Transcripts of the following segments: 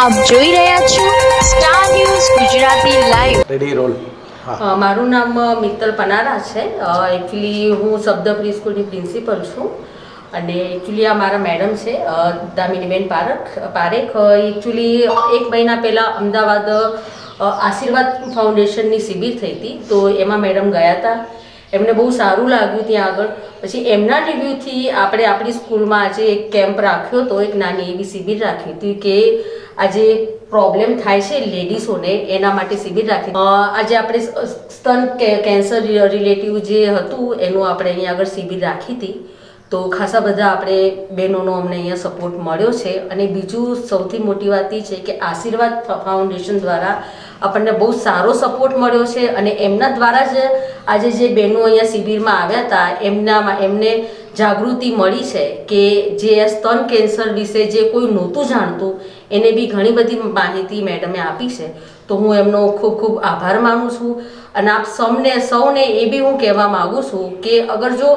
આપ જોઈ રહ્યા છો star news Gujarati live ready roll હા. મારું નામ મિત્તલ પનારા છે. એકચ્યુઅલી હું શબ્દ પ્રી સ્કૂલની પ્રિન્સિપલ છું. અને એકચ્યુઅલી આ મારા મેડમ છે દામિનીબેન પારખ પારેખ. એકચ્યુઅલી એક મહિના પહેલાં અમદાવાદ આશીર્વાદ ફાઉન્ડેશનની શિબિર થઈ હતી. તો એમાં મેડમ ગયા હતા. એમને બહુ સારું લાગ્યું ત્યાં આગળ. પછી એમના રિવ્યૂથી આપણે આપણી સ્કૂલમાં આજે એક કેમ્પ રાખ્યો હતો, એક નાની એવી શિબિર રાખી હતી કે આજે પ્રોબ્લેમ થાય છે લેડીઝોને, એના માટે શિબિર રાખી આજે આપણે સ્તન કેન્સર રિલેટિવ જે હતું, એનું આપણે અહીંયા આગળ શિબિર રાખી હતી. તો ખાસા બધા આપણે બહેનોનો અમને અહીંયા સપોર્ટ મળ્યો છે. અને બીજું સૌથી મોટી વાત એ છે કે આશીર્વાદ ફાઉન્ડેશન દ્વારા આપણને બહુ સારો સપોર્ટ મળ્યો છે. અને એમના દ્વારા જ આજે જે બહેનો અહીંયા શિબિરમાં આવ્યા હતા, એમનામાં, એમને જાગૃતિ મળી છે કે જે સ્તન કેન્સર વિશે જે કોઈ નહોતું જાણતું, એને બી ઘણી બધી માહિતી મેડમે આપી છે. તો હું એમનો ખૂબ ખૂબ આભાર માનું છું અને આપ સૌને સૌને એ બી હું કહેવા માગું છું કે અગર જો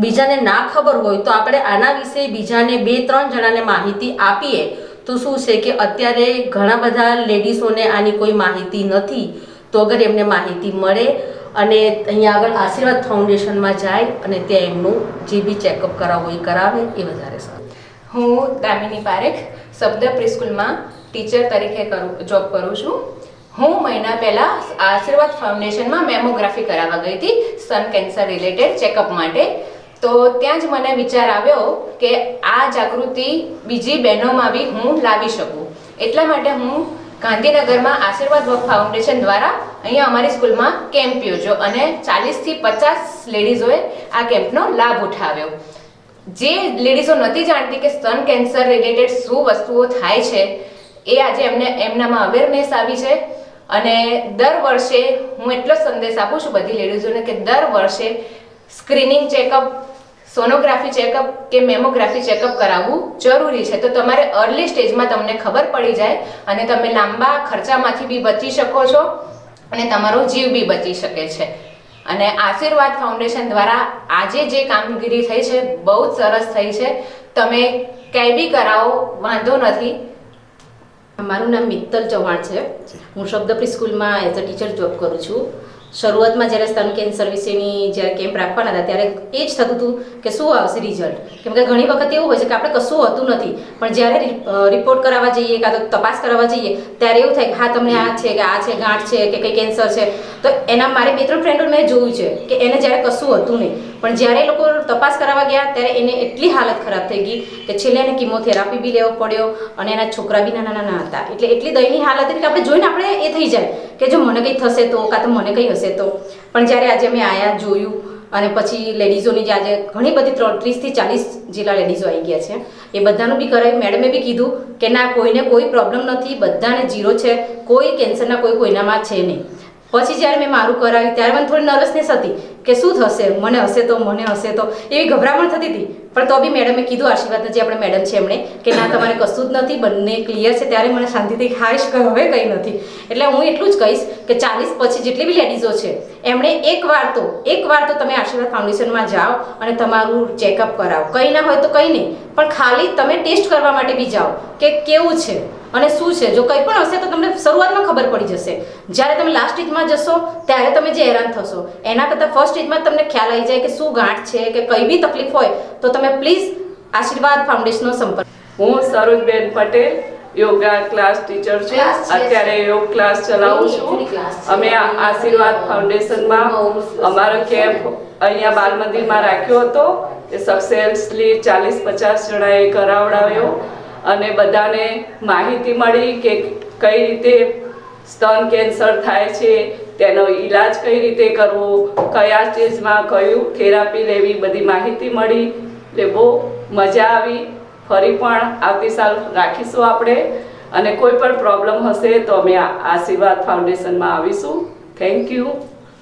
બીજાને ના ખબર હોય તો આપણે આના વિશે બીજાને બે, ત્રણ જણાને માહિતી આપીએ તો શું છે કે અત્યારે ઘણા બધા લેડીઝોને આની કોઈ માહિતી નથી. તો અગર એમને માહિતી મળે અને અહીંયા આગળ આશીર્વાદ ફાઉન્ડેશનમાં જાય અને ત્યાં એમનું જે બી ચેકઅપ કરાવવું એ કરાવે, એ વધારે સારું. હું દામિની પારેખ, શબ્દ પ્રિસ્કૂલમાં ટીચર તરીકે કરું જોબ કરું છું. હું મહિના પહેલાં આશીર્વાદ ફાઉન્ડેશનમાં મેમોગ્રાફી કરાવવા ગઈ હતી સન કેન્સર રિલેટેડ ચેકઅપ માટે. તો ત્યાં જ મને વિચાર આવ્યો કે આ જાગૃતિ બીજી બહેનોમાં બી હું લાવી શકું. એટલા માટે હું ગાંધીનગરમાં આશીર્વાદ વર્ક ફાઉન્ડેશન દ્વારા અહીંયા અમારી સ્કૂલમાં કેમ્પ યોજ્યો અને ચાલીસથી પચાસ લેડીઝોએ આ કેમ્પનો લાભ ઉઠાવ્યો. જે લેડીઝો નથી જાણતી કે સ્તન કેન્સર રિલેટેડ શું વસ્તુઓ થાય છે, એ આજે એમને, એમનામાં અવેરનેસ આવી છે અને દર વર્ષે હું એટલો સંદેશ આપું છું બધી લેડીઝોને કે દર વર્ષે સ્ક્રીનિંગ ચેકઅપ સોનોગ્રાફી ચેકઅપ કે મેમોગ્રાફી ચેકઅપ કરાવવું જરૂરી છે. તો તમારે અર્લી સ્ટેજમાં તમને ખબર પડી જાય અને તમે લાંબા ખર્ચામાંથી બી બચી શકો છો અને તમારો જીવ બી બચી શકે છે. અને આશીર્વાદ ફાઉન્ડેશન દ્વારા આજે જે કામગીરી થઈ છે બહુ જ સરસ થઈ છે. તમે કંઈ બી કરાવો વાંધો નથી. મારું નામ મિત્તલ ચૌહાણ છે. હું શબ્દપ્રી સ્કૂલમાં એઝ અ ટીચર જોબ કરું છું. શરૂઆતમાં જ્યારે સ્તન કેન્સર વિશેની જ્યારે કેમ્પ રાખવાના હતા, ત્યારે એ જ થતું હતું કે શું આવશે રિઝલ્ટ કેમ કે ઘણી વખત એવું હોય છે કે આપણે કશું હોતું નથી, પણ જ્યારે રિપોર્ટ કરાવવા જઈએ કાં તો તપાસ કરાવવા જઈએ, ત્યારે એવું થાય કે હા, તમને આ છે, કે આ છે, ગાંઠ છે, કે કંઈ કેન્સર છે. તો એના મારે બે ત્રણ ફ્રેન્ડો મેં જોયું છે કે એને જ્યારે કશું હતું નહીં પણ જ્યારે લોકો તપાસ કરાવવા ગયા ત્યારે એને એટલી હાલત ખરાબ થઈ ગઈ કે છેલ્લે એને કિમોથેરાપી બી લેવો પડ્યો અને એના છોકરા બી નાના નાના હતા. એટલે એટલી દયની હાલત હતી કે આપણે જોઈને આપણે એ થઈ જાય કે જો મને કંઈ થશે તો કાં તો મને કંઈ હશે તો. પણ જ્યારે આજે અમે આયા, જોયું અને પછી લેડીઝોની જે આજે ઘણી બધી ત્રણ ત્રીસથી ચાલીસ જેટલા લેડીઝો આવી ગયા છે, એ બધાનું બી કરાયું. મેડમે બી કીધું કે ના, કોઈને કોઈ પ્રોબ્લેમ નથી, બધાને જીરો છે, કોઈ કેન્સરના કોઈ કોઈનામાં છે નહીં. પછી જ્યારે મેં મારું કરાવ્યું ત્યારે મને થોડી નર્વસનેસ હતી. કે શું થશે? મને હશે તો, મને હશે તો. એવી ગભરામણ થતી હતી. પણ તો બી મેડમે કીધું, આશીર્વાદ જે આપણે મેડમ છે એમણે. કે ના, તમારે કશું જ નથી, બંને ક્લિયર છે. ત્યારે મને શાંતિથી ખાઈશ કે હવે કંઈ નથી. એટલે હું એટલું જ કહીશ કે ચાલીસ પછી જેટલી બી લેડીઝો છે, એમણે એકવાર તો એકવાર તો તમે આશીર્વાદ ફાઉન્ડેશનમાં જાઓ અને તમારું ચેકઅપ કરાવો. કંઈ ના હોય તો કંઈ નહીં. પણ ખાલી તમે ટેસ્ટ કરવા માટે બી જાઓ કે કેવું છે અને શું છે. જો કંઈ પણ હશે તો તમને શરૂઆતમાં ખબર પડી જશે. જ્યારે તમે લાસ્ટ સ્ટેજમાં જશો, ત્યારે તમે જે હેરાન થશો. એના કરતાં ફર્સ્ટ સ્ટેજમાં તમને ખ્યાલ આવી જાય કે શું ગાંઠ છે કે કઈ બી તકલીફ હોય તો તમે પ્લીઝ આશીર્વાદ ફાઉન્ડેશનનો સંપર્ક હું Sarojben Patel yoga class teacher છું. અત્યારે યોગ ક્લાસ ચલાવું છું. અમે આશીર્વાદ ફાઉન્ડેશનમાં અમારો કેમ્પ અહીંયા બાલ મંદિરમાં રાખ્યો હતો. એ સક્સેસલી ચાલીસ પચાસ જણાએ કરાવડાવ્યો. અને બધાને માહિતી મળી કે કઈ રીતે સ્તન કેન્સર થાય છે તેનો ઈલાજ કઈ રીતે કરવો, કયા સ્ટેજમાં કયું થેરાપી લેવી, બધી માહિતી મળી. એટલે બહુ મજા આવી. ફરી પણ આવતી સાલ રાખીશું આપણે. અને કોઈ પણ પ્રોબ્લેમ હશે તો અમે આશીર્વાદ ફાઉન્ડેશનમાં આવીશું. Thank you.